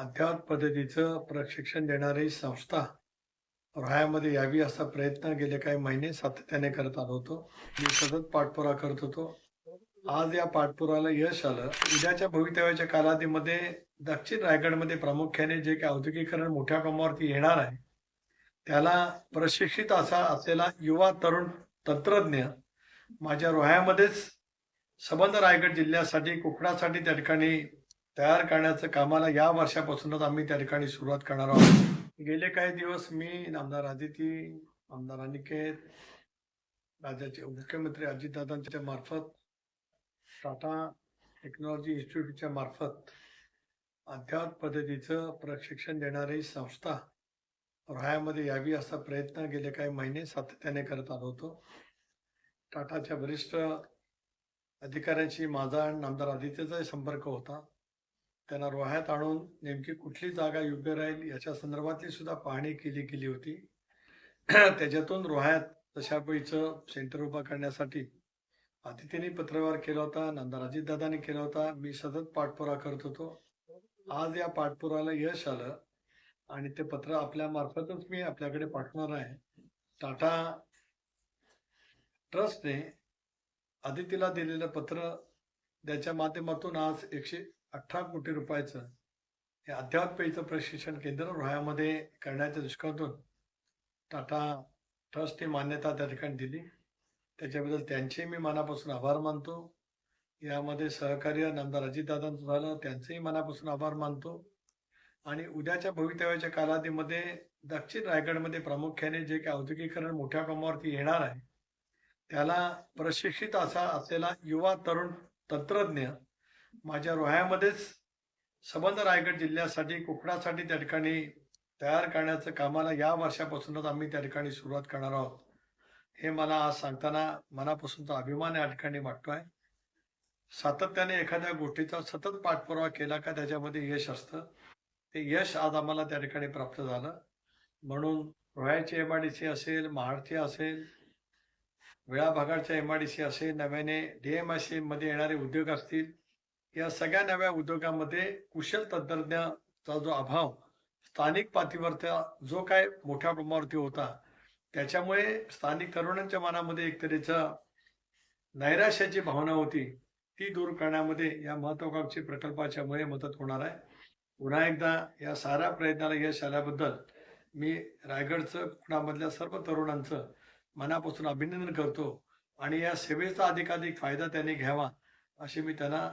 अध्यात्म पद्धतीचं प्रशिक्षण देणारी संस्था राह्यामध्ये यावी असा प्रयत्न गेले काही महिने सातत्याने करत आलो होतो. मी सतत पाठपुरा करत होतो. आज या पाठपुराला यश आलं. उद्याच्या भवितव्याच्या कालावधीमध्ये दक्षिण रायगडमध्ये प्रामुख्याने जे काही औद्योगिकरण मोठ्या प्रमाणावरती येणार आहे त्याला प्रशिक्षित असा असलेला युवा तरुण तंत्रज्ञ माझ्या रोह्यामध्येच संबंध रायगड जिल्ह्यासाठी कोकणासाठी त्या ठिकाणी तयार करण्याचं कामाला या वर्षापासूनच आम्ही त्या ठिकाणी सुरुवात करणार आहोत. गेले काही दिवस मी आमदार आदिती आमदार अनिकेत राज्याचे मुख्यमंत्री अजितदादांच्या मार्फत टाटा टेक्नॉलॉजी इन्स्टिट्यूटच्या मार्फत अध्यात्म पद्धतीचं प्रशिक्षण देणारी संस्था राह्यामध्ये यावी असा प्रयत्न गेले काही महिने सातत्याने करत आलो होतो. टाटाच्या वरिष्ठ अधिकाऱ्यांशी माझा आणि आमदार आदित्यचाही संपर्क होता. त्यांना रोह्यात आणून नेमकी कुठली जागा योग्य राहील याच्या संदर्भातली सुद्धा पाहणी केली गेली होती. त्याच्यातून रोह्यात तशापैचं सेंटर उभा करण्यासाठी आदित्यने पत्रव्यवहार केला होता नंतर दादानी केला होता. मी सतत पाठपुरा करत होतो. आज या पाठपुराला यश आलं आणि ते पत्र आपल्या मार्फतच मी आपल्याकडे पाठवणार आहे. टाटा ट्रस्टने आदितीला दिलेलं पत्र त्याच्या माध्यमातून आज एकशे अठरा कोटी रुपयाचं हे अध्यात्मचं प्रशिक्षण केंद्र रोह्यामध्ये करण्याच्या दृष्टीकोनातून टाटा ट्रस्टने मान्यता त्या ठिकाणी दिली. त्याच्याबद्दल त्यांचे मी मनापासून आभार मानतो. यामध्ये सहकार्य नामदार अजितदादांचं झालं त्यांचेही मनापासून आभार मानतो. आणि उद्याच्या भवितव्याच्या कालावधीमध्ये दक्षिण रायगडमध्ये प्रामुख्याने जे काही औद्योगिकरण मोठ्या प्रमाणावरती येणार आहे त्याला प्रशिक्षित असा असलेला युवा तरुण तंत्रज्ञ माझ्या रोह्यामध्येच संबंध रायगड जिल्ह्यासाठी कोकणासाठी त्या ठिकाणी तयार करण्याचं कामाला या वर्षापासूनच आम्ही त्या ठिकाणी सुरुवात करणार आहोत. हे मला आज सांगताना मनापासूनचा अभिमान या ठिकाणी वाटतोय. सातत्याने एखाद्या गोष्टीचा सतत पाठपुरावा केला का त्याच्यामध्ये यश असतं. ते यश आज आम्हाला त्या ठिकाणी प्राप्त झालं. म्हणून रोह्याची एमआयडीसी असेल महाडची असेल वेळा भागाडच्या एमआयडीसी असेल नव्याने डीएमआयसी मध्ये येणारे उद्योग असतील या सगळ्या नव्या उद्योगामध्ये कुशल तंत्रज्ञाचा जो अभाव स्थानिक पातळीवरचा जो काय मोठ्या प्रमाणावरती होता त्याच्यामुळे स्थानिक तरुणांच्या मनामध्ये एक तऱ्हेचा नैराश्याची भावना होती. ती दूर करण्यामध्ये या महत्वाकांक्षी प्रकल्पाच्यामुळे मदत होणार आहे. पुन्हा एकदा या साऱ्या प्रयत्नाला यश आल्याबद्दल मी रायगडचं कोकणामधल्या सर्व तरुणांचं मनापासून अभिनंदन करतो आणि या सेवेचा अधिकाधिक फायदा त्यांनी घ्यावा अशी मी त्यांना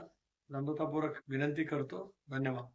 नम्रतापूर्वक विनंती करतो. धन्यवाद.